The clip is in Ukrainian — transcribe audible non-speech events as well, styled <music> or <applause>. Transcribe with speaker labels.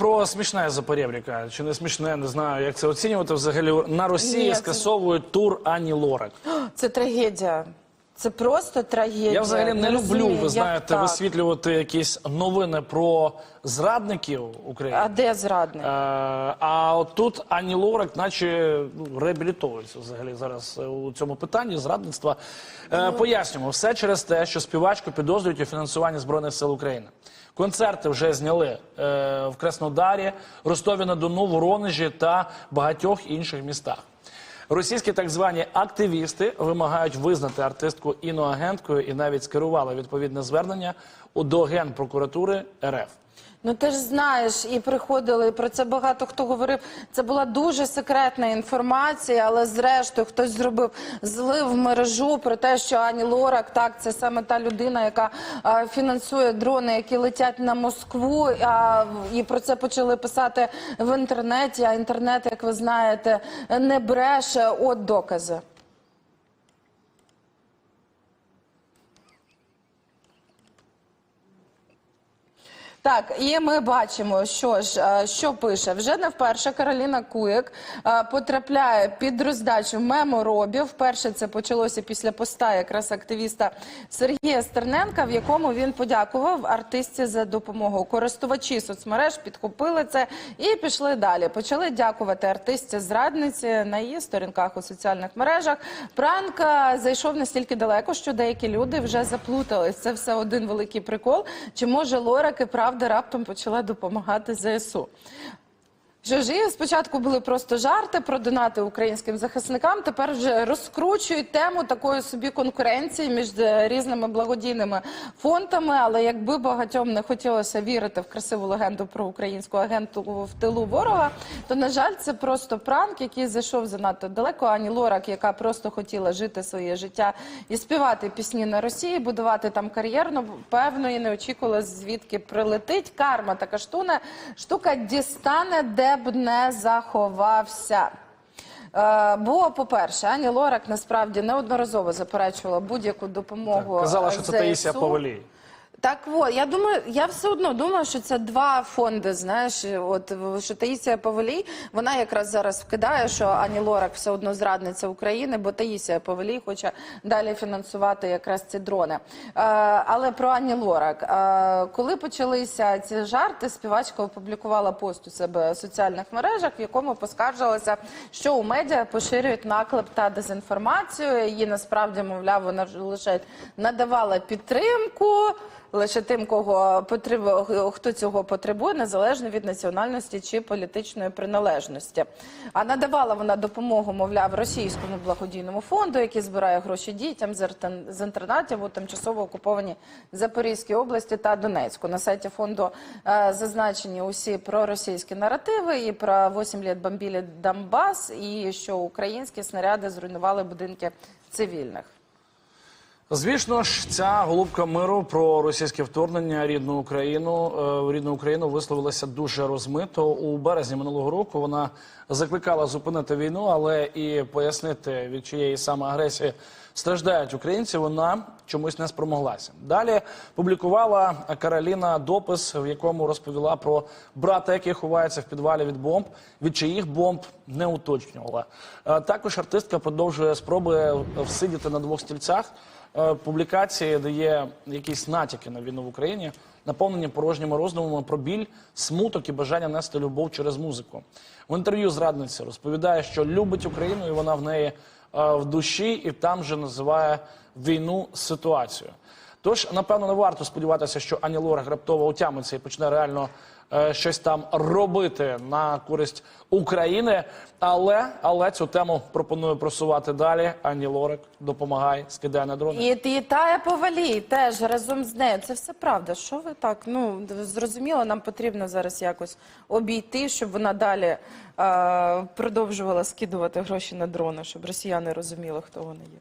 Speaker 1: про смішне Запорєвріка. Чи не смішне, не знаю, як це оцінювати. Взагалі на Росії
Speaker 2: Ні, це-
Speaker 1: скасовують тур Ані Лорак. <gasps>
Speaker 2: Це трагедія. Це просто трагедія.
Speaker 1: Я взагалі не люблю, ви знаєте,
Speaker 2: так?
Speaker 1: висвітлювати якісь новини про зрадників України.
Speaker 2: А де зрадник?
Speaker 1: Е, А от тут Ані Лорак, наче ну, реабілітовується взагалі зараз е, у цьому питанні зрадництва. Е, Пояснюємо, все через те, що співачку підозрюють у фінансуванні Збройних сил України. Концерти вже зняли в Краснодарі, Ростові на Дону, Воронежі та багатьох інших містах. Російські так звані активісти вимагають визнати артистку іноагенткою і навіть скерували відповідне звернення до Генпрокуратури РФ.
Speaker 2: Ну ти ж знаєш, і приходили, і про це багато хто говорив. Це була дуже секретна інформація, але зрештою хтось зробив злив в мережу про те, що Ані Лорак, так, це саме та людина, яка е, фінансує дрони, які летять на Москву. А, і про це почали писати в інтернеті. А інтернет, як ви знаєте, не бреше. От докази. Так, і ми бачимо, що ж е, що пише вже не вперше Кароліна Куєк е, потрапляє під роздачу меморобів. Вперше це почалося після поста якраз активіста Сергія Стерненка, в якому він подякував артистці за допомогу. Користувачі соцмереж підхопили це і пішли далі. Почали дякувати артистці зрадниці на її сторінках у соціальних мережах. Пранк е, зайшов настільки далеко, що деякі люди вже заплутались. Це все один великий прикол. Чи може Лорак і правда раптом почала допомагати ЗСУ? Що спочатку були просто жарти про донати українським захисникам. Тепер вже розкручують тему такої собі конкуренції між е, різними благодійними фондами. Але якби багатьом не хотілося вірити в красиву легенду про українську агенту в тилу ворога, то на жаль, це просто пранк, який зайшов занадто далеко. Ані Лорак, яка просто хотіла жити своє життя і співати пісні на Росії, будувати там кар'єрно, певно, і не очікувала, звідки прилетить карма така штуна. Штука дістане, де б не заховався. Е, бо, по-перше, Ані Лорак насправді неодноразово заперечувала будь-яку допомогу.
Speaker 1: Казала, що це
Speaker 2: ЗСУ.
Speaker 1: Таїсія Повалій.
Speaker 2: Так от, я думаю, я все одно думаю, що це два фонди. Знаєш, от що Таїсія Павелій, вона якраз зараз вкидає, що Ані Лорак все одно зрадниця України, бо Таїсія Павелій хоче далі фінансувати якраз ці дрони. Е, але про Ані Лорак, е, коли почалися ці жарти, співачка опублікувала пост у себе в соціальних мережах, в якому поскаржилася, що у медіа поширюють наклеп та дезінформацію. Її насправді, мовляв, вона лише надавала підтримку лише тим, кого потребує, хто цього потребує, незалежно від національності чи політичної приналежності. А надавала вона допомогу, мовляв, російському благодійному фонду, який збирає гроші дітям з інтернатів у тимчасово окупованій Запорізькій області та Донецьку. На сайті фонду е, зазначені усі проросійські наративи і про 8 літ бомбілі Донбас, і що українські снаряди зруйнували будинки цивільних.
Speaker 1: Звісно ж, ця голубка миру про російське вторгнення рідну Україну е, рідну Україну висловилася дуже розмито. У березні минулого року вона закликала зупинити війну, але і пояснити від чиєї саме агресії страждають українці. Вона чомусь не спромоглася. Далі публікувала Кароліна допис, в якому розповіла про брата, який ховається в підвалі від бомб, від чиїх бомб не уточнювала. Е, Також артистка продовжує спроби всидіти на двох стільцях. Е, Публікації дає якісь натяки на війну в Україні, наповнені порожніми роздумами про біль, смуток і бажання нести любов через музику. В інтерв'ю зрадниця розповідає, що любить Україну, і вона в неї е, в душі, і там же називає війну ситуацією. Тож, напевно, не варто сподіватися, що Ані Лорак раптово отямиться і почне реально е, щось там робити на користь України. Але, але цю тему пропоную просувати далі. Ані Лорак допомагає, скидає на дрони.
Speaker 2: І, і Тая Повалій теж разом з нею. Це все правда. Що ви так? Ну зрозуміло, нам потрібно зараз якось обійти, щоб вона далі е, продовжувала скидувати гроші на дрони, щоб росіяни розуміли, хто вони є.